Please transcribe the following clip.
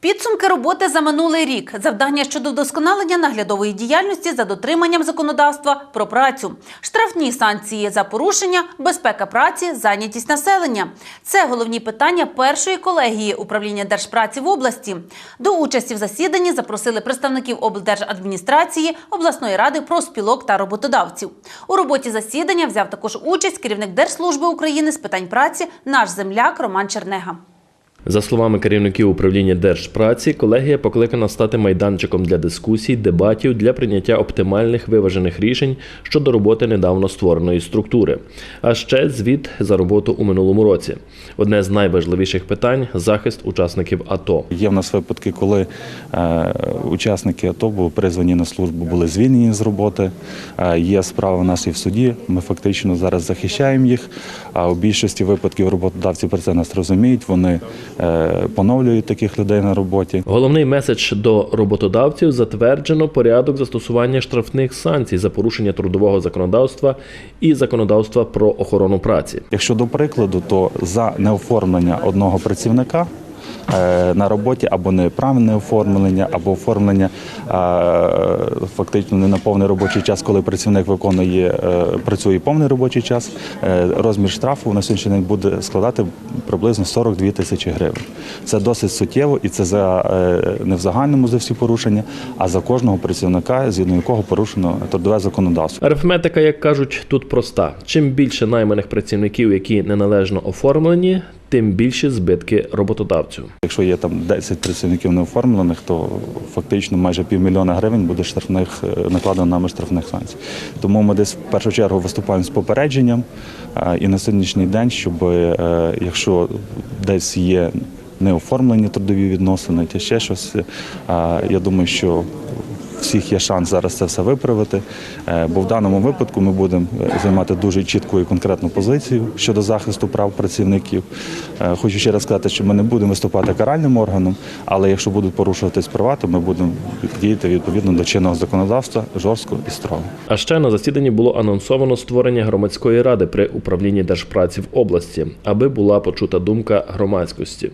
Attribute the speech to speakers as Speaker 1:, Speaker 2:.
Speaker 1: Підсумки роботи за минулий рік. Завдання щодо вдосконалення наглядової діяльності за дотриманням законодавства про працю. Штрафні санкції за порушення, безпека праці, зайнятість населення. Це головні питання першої колегії управління держпраці в області. До участі в засіданні запросили представників облдержадміністрації, обласної ради, профспілок та роботодавців. У роботі засідання взяв також участь керівник Держслужби України з питань праці, наш земляк Роман Чернега.
Speaker 2: За словами керівників управління держпраці, колегія покликана стати майданчиком для дискусій, дебатів для прийняття оптимальних виважених рішень щодо роботи недавно створеної структури. А ще звіт за роботу у минулому році. Одне з найважливіших питань захист учасників АТО.
Speaker 3: Є в нас випадки, коли е, учасники АТО були призвані на службу, були звільнені з роботи. Е, є справа у нас і в суді. Ми фактично зараз захищаємо їх. А у більшості випадків роботодавці про це нас розуміють. Вони е, поновлюють таких людей на роботі.
Speaker 2: Головний меседж до роботодавців затверджено порядок застосування штрафних санкцій за порушення трудового законодавства і законодавства про охорону праці.
Speaker 3: Якщо до прикладу, то за неоформлення одного працівника на роботі або неправильне оформлення, або оформлення е, фактично не на повний робочий час, коли працівник виконує е, працює повний робочий час, е, розмір штрафу на сьогоднішній день буде складати приблизно 42 тисячі гривень. Це досить суттєво, і це за е, не в загальному за всі порушення, а за кожного працівника, згідно якого порушено трудове законодавство.
Speaker 2: Арифметика, як кажуть, тут проста: чим більше найманих працівників, які неналежно оформлені, тим більші збитки роботодавцю.
Speaker 3: Якщо є там 10 працівників неоформлених, то фактично майже півмільйона гривень буде штрафних е, накладено нами штрафних санкцій. Тому ми десь в першу чергу виступаємо з попередженням е, і на сьогоднішній день, щоб е, якщо десь є неоформлені трудові відносини, чи ще щось, я думаю, що всіх є шанс зараз це все виправити. Е, Бо в даному випадку ми будемо е, займати дуже чітку і конкретну позицію щодо захисту прав працівників. Е, Хочу ще раз сказати, що ми не будемо виступати каральним органом, але якщо будуть порушуватись права, то ми будемо діяти відповідно до чинного законодавства жорстко і строго.
Speaker 2: А ще на засіданні було анонсовано створення громадської ради при управлінні держпраці в області, аби була почута думка громадськості.